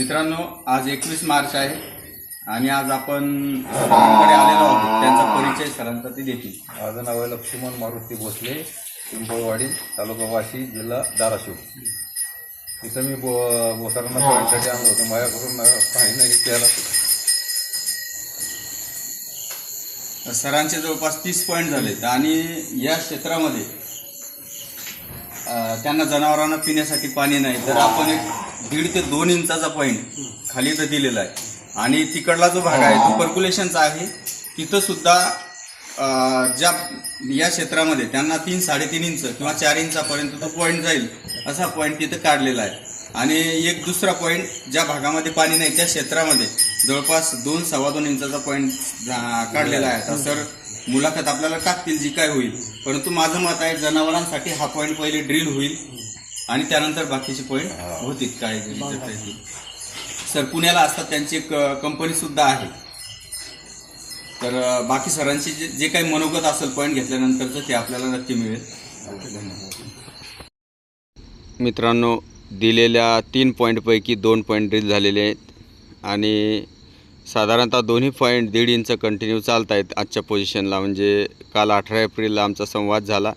मित्रांनो आज एकवीस मार्च आहे. आणि आज आपण सरांकडे आलेलो आहोत. त्यांचा परिचय सरांचा ते देतील. माझं नाव आहे लक्ष्मण मारुती भोसले पिंपळवाडी तालुका वाशी जिल्हा धाराशिव. तिथं मी बो बोसारांना पॉईंटसाठी आणलं होतं. माझ्याकडून नाही केलं सरांचे जवळपास तीस पॉईंट झालेत. आणि या क्षेत्रामध्ये त्यांना जनावरांना पिण्यासाठी पाणी नाही. तर आपण एक दीड ते दोन इंचाचा पॉईंट खाली इथं दिलेला आहे. आणि तिकडला जो भाग आहे तो पर्क्युलेशनचा आहे तिथं सुद्धा ज्या या क्षेत्रामध्ये त्यांना तीन साडेतीन इंच किंवा चार इंचापर्यंत तो पॉईंट जाईल असा पॉईंट तिथं काढलेला आहे. आणि एक दुसरा पॉईंट ज्या भागामध्ये पाणी नाही त्या क्षेत्रामध्ये जवळपास दोन सव्वा दोन इंचाचा पॉईंट काढलेला आहे. तर सर मुलाखत आपल्याला टाकतील जी काय होईल. परंतु माझं मत आहे जनावरांसाठी हा पॉईंट पहिले ड्रिल होईल. आणि त्यानंतर बाकीचे पॉईंट होतील काय. सर पुण्याला असतात त्यांची एक कंपनी सुद्धा आहे. तर बाकी सरांची जे जे काही मनोगत असेल पॉईंट घेतल्यानंतरचं ते आपल्याला नक्की मिळेल. मित्रांनो दिलेल्या तीन पॉईंटपैकी दोन पॉईंट ड्रिल झालेले आहेत. आणि साधारणतः दोन्ही पॉईंट दीड इंच कंटिन्यू चालत आहेत आजच्या पोझिशनला म्हणजे काल अठरा एप्रिलला आमचा संवाद झाला.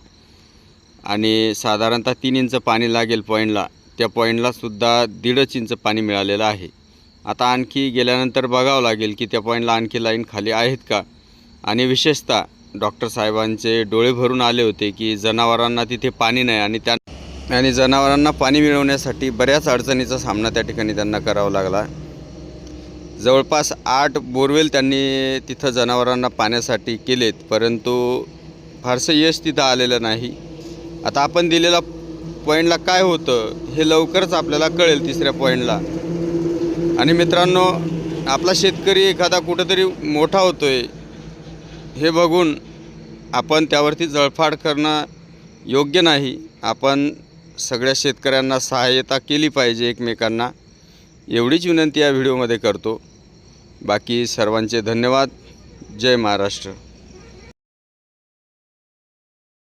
आणि साधारणतः तीन इंच पाणी लागेल पॉईंटला त्या पॉईंटलासुद्धा दीडच इंच पाणी मिळालेलं आहे. आता आणखी गेल्यानंतर बघावं लागेल की त्या पॉईंटला आणखी लाईन खाली आहेत का? आणि विशेषतः डॉक्टर साहेबांचे डोळे भरून आले होते की जनावरांना तिथे पाणी नाही आणि त्या आणि जनावरांना पाणी मिळवण्यासाठी बऱ्याच अडचणीचा सामना त्या ठिकाणी त्यांना करावा लागला. जवळपास आठ बोरवेल त्यांनी तिथं जनावरांना पाण्यासाठी केलेत परंतु फारसं यश तिथं आलेलं नाही. आता आपण दिलेला पॉईंटला काय होतं हे लवकरच आपल्याला कळेल तिसऱ्या पॉईंटला आणि मित्रांनो आपला शेतकरी एखादा कुठंतरी मोठा होतो आहे हे बघून आपण त्यावरती जळफाड करणं योग्य नाही. आपण सगळ्या शेतकऱ्यांना सहाय्यता केली पाहिजे एकमेकांना. एवढीच विनंती या व्हिडिओमध्ये करतो. बाकी सर्वांचे धन्यवाद. जय महाराष्ट्र.